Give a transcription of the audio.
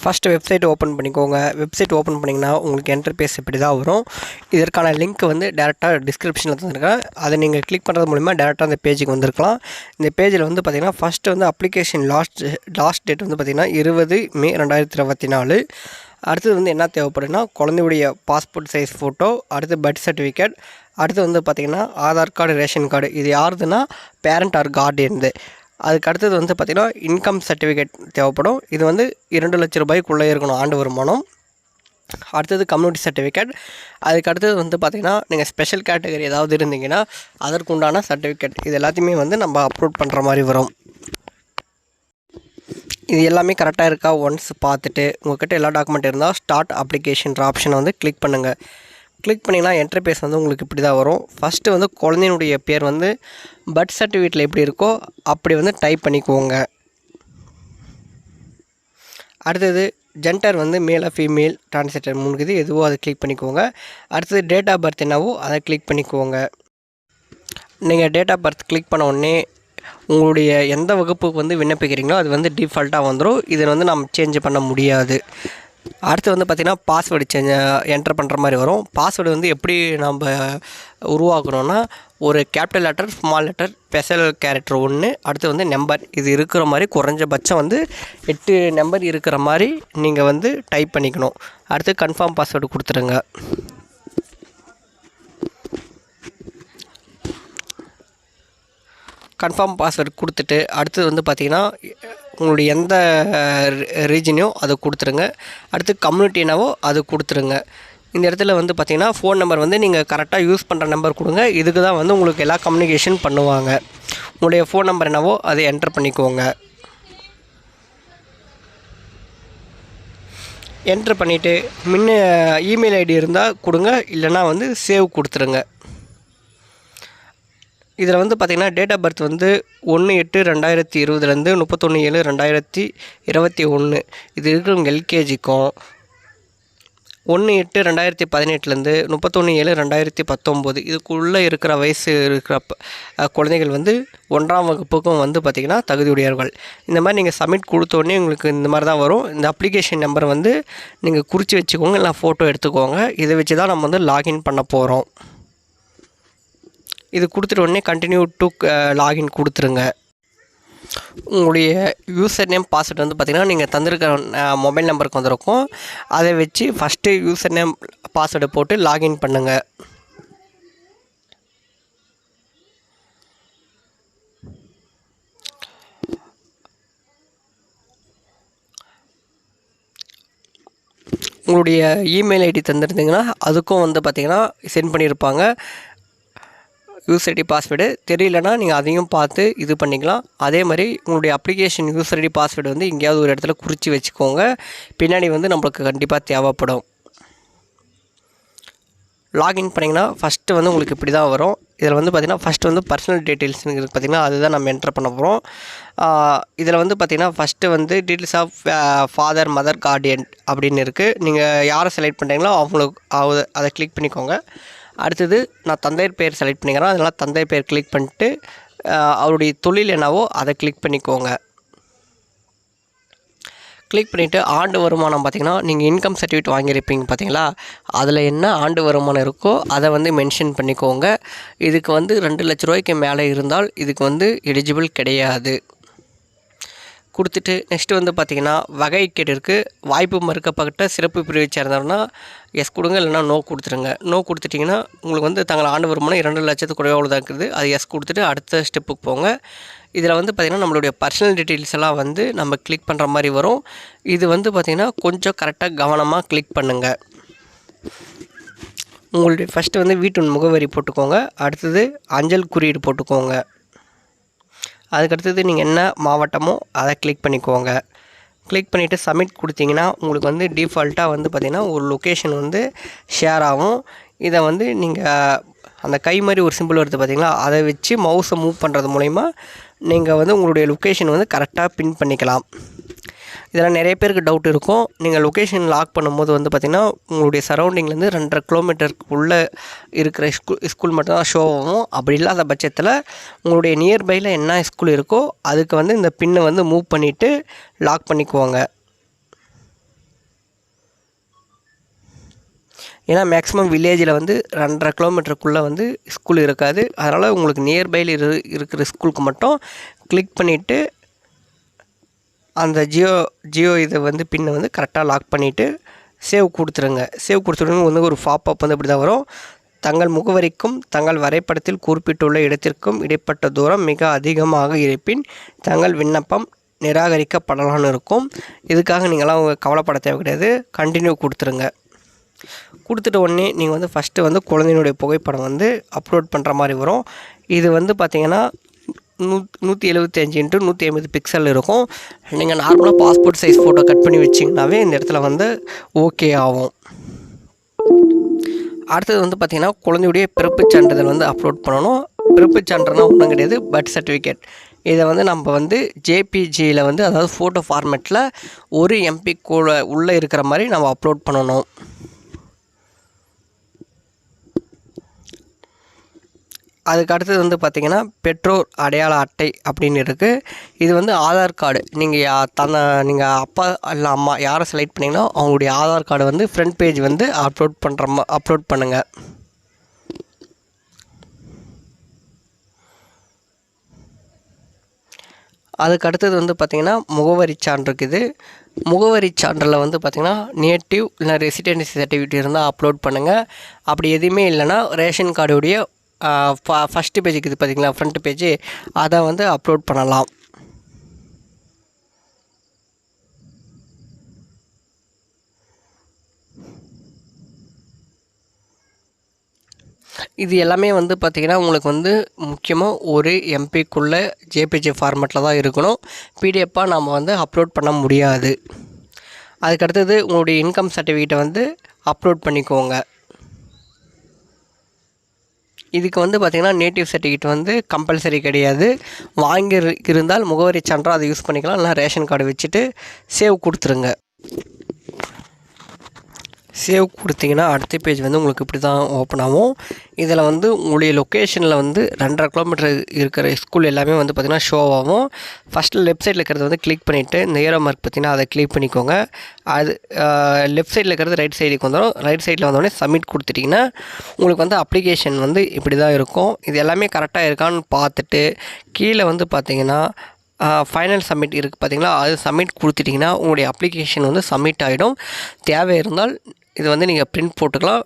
First website open பண்ணிக்கோங்க. Website open பண்ணிங்கன்னா உங்களுக்கு என்டர்பேஸ் இப்படி தான் வரும். இதற்கான லிங்க் வந்து டேரெக்டாக டிஸ்கிரிப்ஷனில் தந்துருக்கேன். அதை நீங்கள் கிளிக் பண்ணுறது மூலிமா டேரெக்டாக அந்த பேஜுக்கு வந்திருக்கலாம். இந்த பேஜில் வந்து பார்த்திங்கன்னா ஃபஸ்ட்டு வந்து அப்ளிகேஷன் லாஸ்ட் லாஸ்ட் டேட் வந்து பார்த்திங்கன்னா இருபது மே ரெண்டாயிரத்தி இருபத்தி நாலு. அடுத்தது வந்து என்ன தேவைப்படுதுன்னா குழந்தையுடைய பாஸ்போர்ட் சைஸ் ஃபோட்டோ அடுத்து பர்த் சர்டிஃபிகேட் அடுத்து வந்து பார்த்திங்கன்னா ஆதார் கார்டு ரேஷன் கார்டு இது யாருதுன்னா பேரண்ட் ஆர் கார்டியன்து அதுக்கு அடுத்தது வந்து பார்த்திங்கன்னா இன்கம் சர்டிஃபிகேட் தேவைப்படும். இது வந்து இரண்டு லட்ச ரூபாய்க்குள்ளே இருக்கணும் ஆண்டு வருமானம். அடுத்தது கம்யூனிட்டி சர்டிஃபிகேட் அதுக்கு அடுத்தது வந்து பார்த்திங்கன்னா நீங்கள் ஸ்பெஷல் கேட்டகரி ஏதாவது இருந்தீங்கன்னா அதற்கு உண்டான சர்டிஃபிகேட் இது எல்லாத்தையுமே வந்து நம்ம அப்லோட் பண்ணுற மாதிரி வரும். இது எல்லாமே கரெக்டாக இருக்கா? ஒன்ஸ் பார்த்துட்டு உங்கள்கிட்ட எல்லா டாக்குமெண்ட் இருந்தால் ஸ்டார்ட் அப்ளிகேஷன்ற ஆப்ஷனை வந்து கிளிக் பண்ணுங்கள் கிளிக் பண்ணிங்கன்னா என்டர்பேஸ் வந்து உங்களுக்கு இப்படி தான் வரும். ஃபஸ்ட்டு வந்து குழந்தையினுடைய பேர் வந்து பர்த் சர்டிஃபிகேட்டில் எப்படி இருக்கோ அப்படி வந்து டைப் பண்ணிக்குவோங்க அடுத்தது ஜென்டர் வந்து மேலா ஃபீமேல் டிரான்ஸ்ஜெண்டர் மூணுக்குது எதுவோ அதை கிளிக் பண்ணிக்கோங்க. அடுத்தது டேட் ஆஃப் பர்த் என்னவோ அதை கிளிக் பண்ணிக்கோங்க. நீங்கள் டேட் ஆஃப் பர்த் கிளிக் பண்ண உடனே உங்களுடைய எந்த வகுப்புக்கு வந்து விண்ணப்பிக்கிறீங்களோ அது வந்து டிஃபால்ட்டாக வந்துடும் இதை வந்து நம்ம சேஞ்ச் பண்ண முடியாது. அடுத்து வந்து பார்த்திங்கன்னா பாஸ்வேர்டு சேஞ்ச் என்டர் பண்ணுற மாதிரி வரும். பாஸ்வேர்டு வந்து எப்படி நம்ம உருவாக்கணும்னா ஒரு capital letter small letter special character ஒன்று அடுத்து வந்து நம்பர் இது இருக்கிற மாதிரி குறைஞ்சபட்சம் வந்து எட்டு நம்பர் இருக்கிற மாதிரி நீங்கள் வந்து டைப் பண்ணிக்கணும். அடுத்து கன்ஃபார்ம் பாஸ்வேர்டு கொடுத்துருங்க. கன்ஃபார்ம் பாஸ்வேர்டு கொடுத்துட்டு அடுத்தது வந்து பார்த்திங்கன்னா உங்களுடைய எந்த ரீஜனையோ அதை கொடுத்துருங்க. அடுத்து கம்யூனிட்டி என்னவோ அது கொடுத்துருங்க. இந்த இடத்துல வந்து பார்த்திங்கன்னா ஃபோன் நம்பர் வந்து நீங்கள் கரெக்டாக யூஸ் பண்ணுற நம்பர் கொடுங்க. இதுக்கு தான் வந்து உங்களுக்கு எல்லா கம்யூனிகேஷன் பண்ணுவாங்க. உங்களுடைய ஃபோன் நம்பர் என்னவோ அதை என்டர் பண்ணிக்கோங்க. என்ட்ரு பண்ணிவிட்டு முன்ன இமெயில் ஐடி இருந்தால் கொடுங்க. இல்லைனா வந்து சேவ் கொடுத்துருங்க. இதில் வந்து பார்த்திங்கன்னா டேட் ஆஃப் பர்த் வந்து ஒன்று எட்டு ரெண்டாயிரத்தி இருபதுலேருந்து முப்பத்தொன்று ஏழு ரெண்டாயிரத்தி இருபத்தி ஒன்று. இது இருக்கிறவங்க எல்கேஜிக்கும் ஒன்று எட்டு ரெண்டாயிரத்தி பதினெட்டுலேருந்து முப்பத்தொன்று ஏழு ரெண்டாயிரத்தி பத்தொம்போது. இதுக்குள்ளே இருக்கிற வயசு இருக்கிற குழந்தைகள் வந்து ஒன்றாம் வகுப்புக்கும் வந்து பார்த்திங்கன்னா தகுதியுடையவர்கள். இந்த மாதிரி நீங்கள் சப்மிட் கொடுத்தோடனே உங்களுக்கு இந்த மாதிரி தான் வரும். இந்த அப்ளிகேஷன் நம்பர் வந்து நீங்கள் குறித்து வச்சுக்கோங்க இல்லை ஃபோட்டோ எடுத்துக்கோங்க. இதை வச்சு தான் நம்ம வந்து லாகின் பண்ண போகிறோம் இது கொடுத்துட்டு உடனே கண்டினியூ டு லாகின் கொடுத்துருங்க. உங்களுடைய யூசர் நேம் பாஸ்வேர்டு வந்து பார்த்திங்கன்னா நீங்கள் தந்திருக்கிற uh, மொபைல் நம்பருக்கு வந்திருக்கும். அதை வச்சு ஃபஸ்ட்டு யூசர் நேம் பாஸ்வேர்டு போட்டு லாகின் பண்ணுங்கள் உங்களுடைய இமெயில் ஐடி தந்திருந்தீங்கன்னா அதுக்கும் வந்து பார்த்திங்கன்னா சென்ட் பண்ணியிருப்பாங்க யூஸ் ஐடி பாஸ்வேர்டு தெரியலனா நீங்கள் அதையும் பார்த்து இது பண்ணிக்கலாம். அதே மாதிரி உங்களுடைய அப்ளிகேஷன் யூஸ் ஐடி பாஸ்வேர்டு வந்து எங்கேயாவது ஒரு இடத்துல குறித்து வச்சுக்கோங்க. பின்னாடி வந்து நம்மளுக்கு கண்டிப்பாக தேவைப்படும். லாகின் பண்ணிங்கன்னா ஃபஸ்ட்டு வந்து உங்களுக்கு இப்படி தான் வரும். இதில் வந்து பார்த்திங்கன்னா ஃபஸ்ட்டு வந்து பர்சனல் டீட்டெயில்ஸ்னு பார்த்திங்கன்னா அதுதான் நம்ம என்டர் பண்ண போகிறோம் இதில் வந்து பார்த்திங்கன்னா ஃபஸ்ட்டு வந்து details of father mother guardian அப்படின்னு இருக்குது நீங்கள் யாரை செலக்ட் பண்ணுறீங்களோ அவங்களுக்கு அதை கிளிக் பண்ணிக்கோங்க. அடுத்தது நான் தந்தையர் பேர் செலக்ட் பண்ணிக்கிறேன். அதனால் தந்தையர் பேர் கிளிக் பண்ணிட்டு அவருடைய தொழில் என்னவோ அதை கிளிக் பண்ணிக்கோங்க. கிளிக் பண்ணிவிட்டு ஆண்டு வருமானம் பார்த்தீங்கன்னா நீங்கள் இன்கம் சர்டிஃபிகேட் வாங்கியிருப்பீங்க பார்த்தீங்களா? அதில் என்ன ஆண்டு வருமானம் இருக்கோ அதை வந்து மென்ஷன் பண்ணிக்கோங்க. இதுக்கு வந்து ரெண்டு லட்ச ரூபாய்க்கு மேலே இருந்தால் இதுக்கு வந்து எலிஜிபிள் கிடையாது. கொடுத்துட்டு நெக்ஸ்ட்டு வந்து பார்த்தீங்கன்னா வகை கேட்டு இருக்குது வாய்ப்பு மறுக்கப்பட்ட சிறப்பு பிரிவை சேர்ந்தவர்னா எஸ் கொடுங்க இல்லைனா நோ கொடுத்துருங்க. நோ கொடுத்துட்டிங்கன்னா உங்களுக்கு வந்து தங்கள் ஆண்டு வருமானம் இரண்டு லட்சத்துக்கு குறைவாக தான் இருக்குது அது எஸ் கொடுத்துட்டு அடுத்த ஸ்டெப்புக்கு போங்க. இதில் வந்து பார்த்திங்கன்னா நம்மளுடைய பர்சனல் டீட்டெயில்ஸ் எல்லாம் வந்து நம்ம கிளிக் பண்ணுற மாதிரி வரும். இது வந்து பார்த்திங்கன்னா கொஞ்சம் கரெக்டாக கவனமாக கிளிக் பண்ணுங்கள் உங்களுடைய ஃபஸ்ட்டு வந்து வீட்டு முகவரி போட்டுக்கோங்க. அடுத்தது அஞ்சல் குறியீடு போட்டுக்கோங்க. அதுக்கடுத்தது நீங்கள் என்ன மாவட்டமோ அதை கிளிக் பண்ணிக்கோங்க. கிளிக் பண்ணிவிட்டு சப்மிட் கொடுத்தீங்கன்னா உங்களுக்கு வந்து டிஃபால்ட்டாக வந்து பார்த்திங்கன்னா ஒரு லொக்கேஷன் வந்து ஷேர் ஆகும். இதை வந்து நீங்கள் அந்த கை மாதிரி ஒரு சிம்பிள் வருது பார்த்தீங்களா அதை வச்சு மவுஸை மூவ் பண்ணுறது மூலிமா நீங்கள் வந்து உங்களுடைய லொக்கேஷன் வந்து கரெக்டாக பின் பண்ணிக்கலாம். இதெல்லாம் நிறைய பேருக்கு டவுட் இருக்கும். நீங்கள் லொக்கேஷன் லாக் பண்ணும்போது வந்து பார்த்திங்கன்னா உங்களுடைய சரௌண்டிங்லேருந்து ரெண்டரை கிலோமீட்டருக்கு உள்ளே இருக்கிற ஸ்கூல் ஸ்கூல் மட்டும்தான் ஷோ ஆகும். அப்படி இல்லாத பட்சத்தில் உங்களுடைய நியர்பையில் என்ன ஸ்கூல் இருக்கோ அதுக்கு வந்து இந்த பின்னை வந்து மூவ் பண்ணிவிட்டு லாக் பண்ணிக்குவாங்க. ஏன்னா மேக்ஸிமம் வில்லேஜில் வந்து ரெண்டரை கிலோமீட்டருக்குள்ளே வந்து ஸ்கூல் இருக்காது. அதனால் உங்களுக்கு நியர்பையில் இரு இருக்கிற ஸ்கூலுக்கு மட்டும் கிளிக் பண்ணிவிட்டு அந்த ஜியோ ஜியோ இதை வந்து பின்னை வந்து கரெக்டாக லாக் பண்ணிவிட்டு சேவ் கொடுத்துருங்க. சேவ் கொடுத்துருங்க வந்து ஒரு ஃபாப்அப் வந்து இப்படி தான் வரும். தங்கள் முகவரிக்கும் தங்கள் வரைபடத்தில் குறிப்பிட்டுள்ள இடத்திற்கும் இடைப்பட்ட தூரம் மிக அதிகமாக இருப்பின் தங்கள் விண்ணப்பம் நிராகரிக்கப்படலாம்னு இருக்கும். இதுக்காக நீங்களாம் கவலைப்பட தேவை கிடையாது. கண்டினியூ கொடுத்துருங்க. கொடுத்துட்ட உடனே நீங்கள் வந்து ஃபஸ்ட்டு வந்து குழந்தையினுடைய புகைப்படம் வந்து அப்லோட் பண்ணுற மாதிரி வரும். இது வந்து பார்த்திங்கன்னா நூ நூற்றி எழுபத்தி அஞ்சு இன்ட்டு நூற்றி ஐம்பது பிக்சல் இருக்கும். நீங்கள் நார்மலாக பாஸ்போர்ட் சைஸ் ஃபோட்டோ கட் பண்ணி வச்சிங்கனாவே இந்த இடத்துல வந்து ஓகே ஆகும். அடுத்தது வந்து பார்த்திங்கன்னா குழந்தையுடைய பிறப்புச் சான்றிதழ் வந்து அப்லோட் பண்ணணும். பிறப்புச் சான்றுனா ஒன்றும் கிடையாது பர்த் சர்டிஃபிகேட் இதை வந்து நம்ம வந்து ஜேபிஜியில் வந்து அதாவது ஃபோட்டோ ஃபார்மேட்டில் ஒரு எம்பி கூட உள்ளே இருக்கிற மாதிரி நம்ம அப்லோட் பண்ணணும். அதுக்கு அடுத்தது வந்து பார்த்திங்கன்னா பெற்றோர் அடையாள அட்டை அப்படின்னு இருக்குது இது வந்து ஆதார் கார்டு. நீங்கள் தன்னை நீங்கள் அப்பா இல்லை அம்மா யாரை செலக்ட் பண்ணிங்கன்னா அவங்களுடைய ஆதார் கார்டு வந்து ஃப்ரண்ட் பேஜ் வந்து அப்லோட் பண்ணுற அப்லோட் பண்ணுங்கள் அதுக்கு அடுத்தது வந்து பார்த்திங்கன்னா முகவரி சான்று இருக்குது முகவரி சான்றில் வந்து பார்த்திங்கன்னா நேட்டிவ் இல்லை ரெசிடென்சி சர்டிஃபிகேட் இருந்தால் அப்லோட் பண்ணுங்கள் அப்படி எதுவுமே இல்லைன்னா ரேஷன் கார்டுடைய ஃபஸ்ட்டு பேஜுக்கு இது பார்த்திங்களா ஃப்ரண்ட் பேஜு அதை வந்து அப்லோட் பண்ணலாம். இது எல்லாமே வந்து பார்த்திங்கன்னா உங்களுக்கு வந்து முக்கியமாக ஒரு எம்பிக்குள்ளே ஜேபிஜி ஃபார்மேட்டில் தான் இருக்கணும். பிடிஎஃப்பாக நம்ம வந்து அப்லோட் பண்ண முடியாது. அதுக்கடுத்தது உங்களுடைய இன்கம் சர்டிஃபிகேட்டை வந்து அப்லோட் பண்ணிக்கோங்க. இதுக்கு வந்து பார்த்திங்கன்னா நேட்டிவ் சர்டிஃபிகேட் வந்து கம்பல்சரி கிடையாது. வாங்கி இருந்தால் முகவரி சான்றாக அதை யூஸ் பண்ணிக்கலாம். இல்லைனா ரேஷன் கார்டு வச்சுட்டு சேவ் கொடுத்துருங்க. சேவ் கொடுத்தீங்கன்னா அடுத்த பேஜ் வந்து உங்களுக்கு இப்படி தான் ஓப்பன் ஆகும். இதில் வந்து உங்களுடைய லொக்கேஷனில் வந்து ரெண்டரை கிலோமீட்டர் இருக்கிற ஸ்கூல் எல்லாமே வந்து பார்த்திங்கன்னா ஷோ ஆகும். லெஃப்ட் சைடில் இருக்கிறத வந்து கிளிக் பண்ணிவிட்டு இந்த ஏரோ மார்க் பார்த்திங்கன்னா அதை கிளிக் பண்ணிக்கோங்க. அது லெஃப்ட் சைடில் இருக்கிறது ரைட் சைடுக்கு வந்துடும் ரைட் சைடில் வந்தோடனே சப்மிட் கொடுத்துட்டிங்கன்னா உங்களுக்கு வந்து அப்ளிகேஷன் வந்து இப்படி தான் இருக்கும். இது எல்லாமே கரெக்டாக இருக்கான்னு பார்த்துட்டு கீழே வந்து பார்த்திங்கன்னா ஃபைனல் சப்மிட் இருக்குது பார்த்தீங்களா அது சப்மிட் கொடுத்துட்டிங்கன்னா உங்களுடைய அப்ளிகேஷன் வந்து சப்மிட் ஆகிடும் தேவை இருந்தால் இது வந்து நீங்கள் பிரிண்ட் போட்டுக்கலாம்.